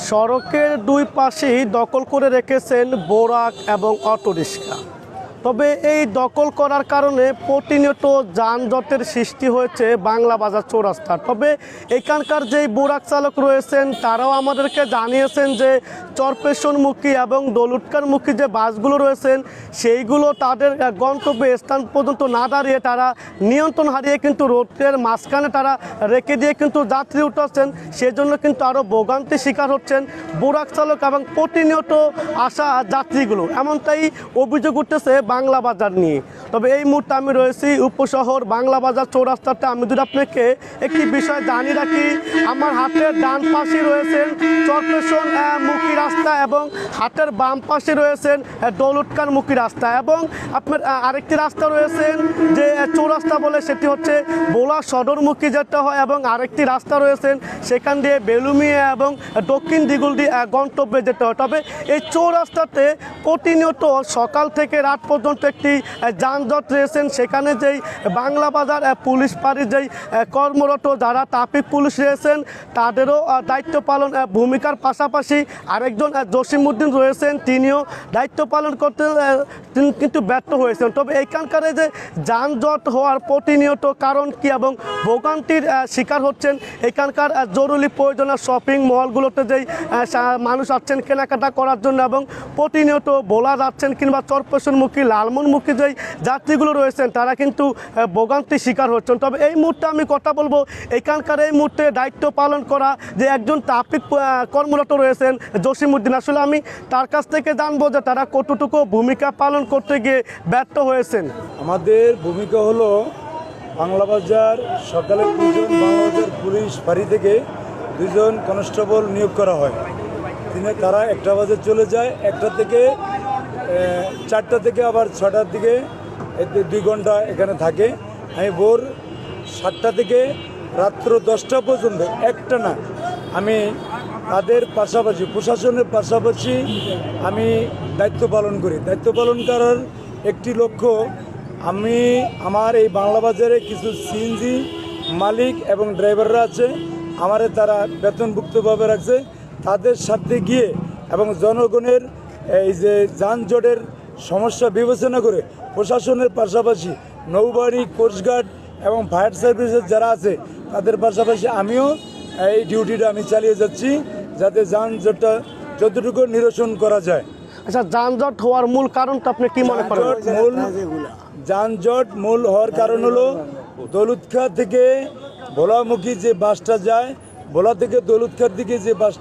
সড়কের দুই পাশেই দখল করে রেখেছেন বোরাক এবং অটোরিক্সা তবে এই দখল করার কারণে প্রতিনিয়ত যানজটের সৃষ্টি হয়েছে বাংলা বাজার চৌরাস্তা। তবে এখানকার যেই বোরাক চালক রয়েছেন, তারাও আমাদেরকে জানিয়েছেন যে চরপেশনমুখী এবং দলুটকারমুখী যে বাসগুলো রয়েছেন, সেইগুলো তাদের গন্তব্য স্থান পর্যন্ত না দাঁড়িয়ে তারা নিয়ন্ত্রণ হারিয়ে কিন্তু রোডের মাঝখানে তারা রেখে দিয়ে কিন্তু যাত্রী উঠাচ্ছেন সেজন্য কিন্তু আরও ভোগান্তির শিকার হচ্ছেন বোরাক চালক এবং প্রতিনিয়ত আসা যাত্রীগুলো। এমনটাই অভিযোগ উঠতেছে বাংলা বাজার নিয়ে। তবে এই মুহূর্তে আমি রয়েছি উপশহর বাংলা বাজার চৌরাস্তাতে। আমি যদি আপনাকে একটি বিষয় জানিয়ে রাখি। আমার হাতের ডান পাশে রয়েছেন চরপেশন মুখী রাস্তা এবং হাতের বাম পাশে রয়েছেন দৌলতকার মুখী রাস্তা এবং আপনার আরেকটি রাস্তা রয়েছেন যে চৌরাস্তা বলে সেটি হচ্ছে বোলা সদরমুখী যেতে হয় এবং আরেকটি রাস্তা রয়েছেন সেখান দিয়ে বেলুমিয়া এবং দক্ষিণ দিগুলদি আহ, গন্তব্যে যেতে হয়। তবে এই চৌরাস্তাতে প্রতিনিয়ত সকাল থেকে রাত পর্যন্ত একটি আহ, যানজট রয়েছেন সেখানে যেই বাংলা বাজার পুলিশ পাড়ির যেই কর্মরত যারা ট্রাফিক পুলিশ রয়েছেন, তাদেরও দায়িত্ব পালন ভূমিকার পাশাপাশি আরেকজন জসিমউদ্দিন রয়েছেন, তিনিও দায়িত্ব পালন করতে তিনি কিন্তু ব্যর্থ হয়েছেন। তবে এইখানকার যে যানজট হওয়ার প্রতিনিয়ত কারণ কি এবং ভোগান্তির শিকার হচ্ছেন এখানকার জরুরি প্রয়োজনীয় শপিং মলগুলোতে যেই মানুষ আসছেন কেনাকাটা করার জন্য এবং প্রতিনিয়ত বোলা যাচ্ছেন কিংবা চরপেশনমুখী লালমনমুখী যেই যাত্রীগুলো রয়েছেন, তারা কিন্তু ভোগান্তির শিকার হচ্ছেন। তবে এই মুহূর্তে আমি কথা বলব এখানকার এই মুহূর্তে দায়িত্ব পালন করা যে একজন ট্রাফিক কর্মরত রয়েছেন, জসিমউদ্দিন। আসলে আমি তার কাছ থেকে জানব যে তারা কতটুকু ভূমিকা পালন করতে গিয়ে ব্যর্থ হয়েছেন। আমাদের ভূমিকা হলো বাংলা বাজার সকালে দুজন পুলিশ বাড়ি থেকে দুজন কনস্টেবল নিয়োগ করা হয়। তিনি তারা একটা বাজে চলে যায়, একটা থেকে চারটা থেকে আবার ছটার দিকে দুই ঘণ্টা এখানে থাকে। আমি ভোর সাতটা থেকে রাত্র দশটা পর্যন্ত, একটা না, আমি তাদের পাশাপাশি, প্রশাসনের পাশাপাশি আমি দায়িত্ব পালন করি। দায়িত্ব পালন করার একটি লক্ষ্য, আমি আমার এই বাংলা বাজারে কিছু সিএনজি মালিক এবং ড্রাইভাররা আছে, আমারে তারা বেতনভুক্তভাবে রাখছে। তাদের সাথে গিয়ে এবং জনগণের এই যে যানজটের সমস্যা বিবেচনা করে প্রশাসনের পাশাপাশি নৌবাহিনী, কোস্টগার্ড এবং ফায়ার সার্ভিসের যারা আছে, তাদের পাশাপাশি আমিও এই ডিউটিটা আমি চালিয়ে যাচ্ছি যাতে যানজটটা যতটুকু নিরসন করা যায়। আচ্ছা যানজট হওয়ার মূল কারণটা আপনি কি মনে করেন? যানজট মূল যানজট মূল হওয়ার কারণ হলো দলুৎখা থেকে ভোলামুখী যে বাসটা যায় ভোলা থেকে দলুৎখার দিকে যে বাসটা